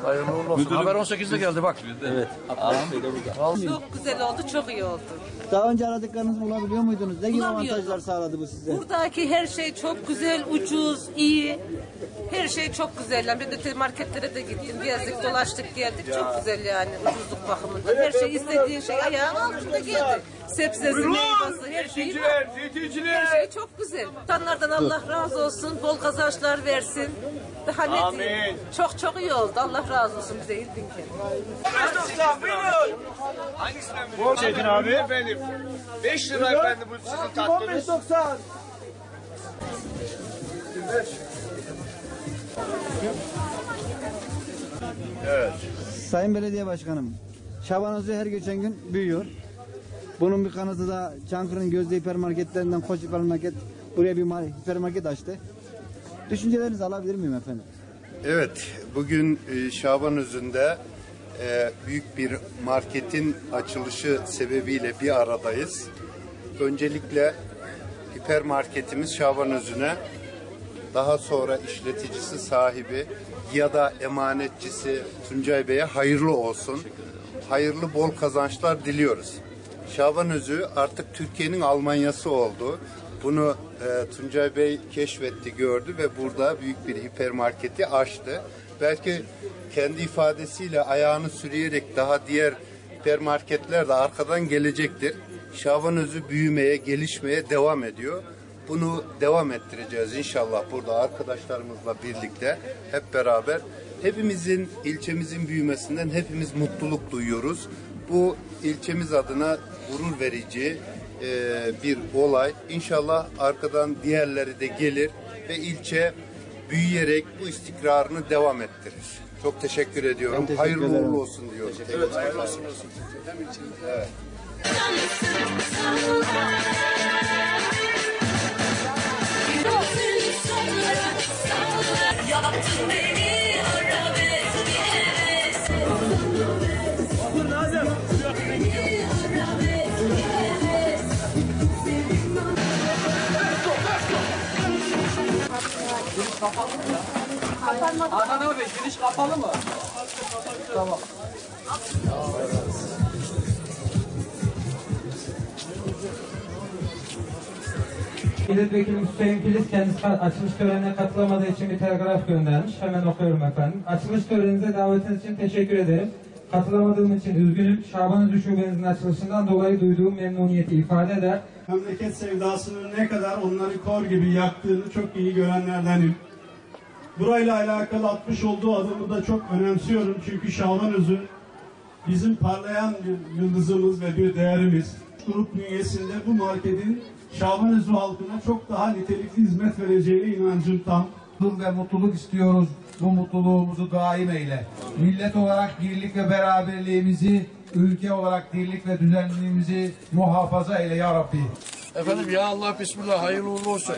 Hayırlı uğurlu olsun. Haber 18'de geldi bak. Çok güzel oldu, çok iyi oldu. Daha önce aradıklarınızı bulabiliyor muydunuz? Ne gibi avantajlar sağladı bu size? Buradaki her şey çok güzel, ucuz, iyi. Her şey çok güzel. Yani ben de marketlere de gittim, gezdik, dolaştık, geldik. Çok güzel yani ucuzluk bakımından. Her şey istediğin şey ayağın altında geldi. Sebzesi, meyvesi, her şeyi var. Her şey çok güzel. Tanrı'dan Allah razı olsun, bol kazançlar versin. Daha ne diyeyim? Çok çok iyi oldu. Allah razı olsun bize İlbinken. Bol çekin abi. Efendim. 5 lira efendim bu sizin tatlınız. 15.90. Sayın Belediye Başkanım, Şaban Özü her geçen gün büyüyor. Bunun bir kanıtı da Çankırı'nın Gözde hipermarketlerinden Koç hipermarket buraya bir mar- hipermarket açtı. Düşüncelerinizi alabilir miyim efendim? Evet, bugün e, Şaban Özü'nde e, büyük bir marketin açılışı sebebiyle bir aradayız. Öncelikle hipermarketimiz Şaban Özü'ne, daha sonra işleticisi sahibi ya da emanetçisi Tuncay Bey'e hayırlı olsun. Hayırlı bol kazançlar diliyoruz. Şaban Özü artık Türkiye'nin Almanyası oldu. Bunu e, Tuncay Bey keşfetti, gördü ve burada büyük bir hipermarketi açtı. Belki kendi ifadesiyle ayağını sürüyerek daha diğer hipermarketler de arkadan gelecektir. Şaban Özü büyümeye, gelişmeye devam ediyor. Bunu devam ettireceğiz inşallah burada arkadaşlarımızla birlikte hep beraber. Hepimizin ilçemizin büyümesinden hepimiz mutluluk duyuyoruz. Bu ilçemiz adına gurur verici e, bir olay. İnşallah arkadan diğerleri de gelir ve ilçe büyüyerek bu istikrarını devam ettirir. Çok teşekkür ediyorum. teşekkür Hayırlı ederim. uğurlu olsun diyorum. Evet, hayırlı olsun. Yaptın beni Adnan abi giriş kapalı mı? Milletvekili Hüseyin Filiz kendisi açılış törenine katılamadığı için bir telgraf göndermiş. Hemen okuyorum efendim. Açılış töreninize davetiniz için teşekkür ederim. Katılamadığım için üzgünüm. Şabanözü Şubenizin açılışından dolayı duyduğum memnuniyeti ifade eder. memleket sevdasının ne kadar onları kor gibi yaktığını çok iyi görenlerdenim. Burayla alakalı atmış olduğu adımı da çok önemsiyorum çünkü Şaban Özü bizim parlayan bir yıldızımız ve bir değerimiz. Grup bünyesinde bu marketin Şaban Özü halkına çok daha nitelikli hizmet vereceğine inancım tam. mutluluk ve mutluluk istiyoruz. Bu mutluluğumuzu daim eyle. Millet olarak birlik ve beraberliğimizi, ülke olarak dirlik ve düzenliğimizi muhafaza eyle ya Rabbi. Efendim ya Allah bismillah hayırlı uğurlu olsun.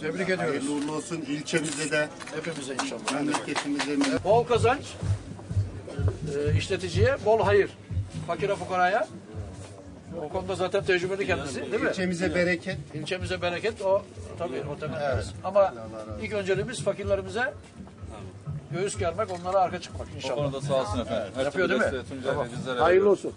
Tebrik ediyoruz. Hayırlı uğurlu olsun ilçemize de, Hepimize inşallah. memleketimize de. Bol kazanç, e, işleticiye bol hayır. Fakire fukaraya. O konuda zaten tecrübeli kendisi değil mi? İlçemize bereket. İlçemize bereket o tabii o temennimiz. Ama ilk önceliğimiz fakirlerimize göğüs germek, onlara arka çıkmak inşallah. Orada sağ olsun efendim. Her Yapıyor değil mi? Tuncay Bey bizlere Hayırlı olsun.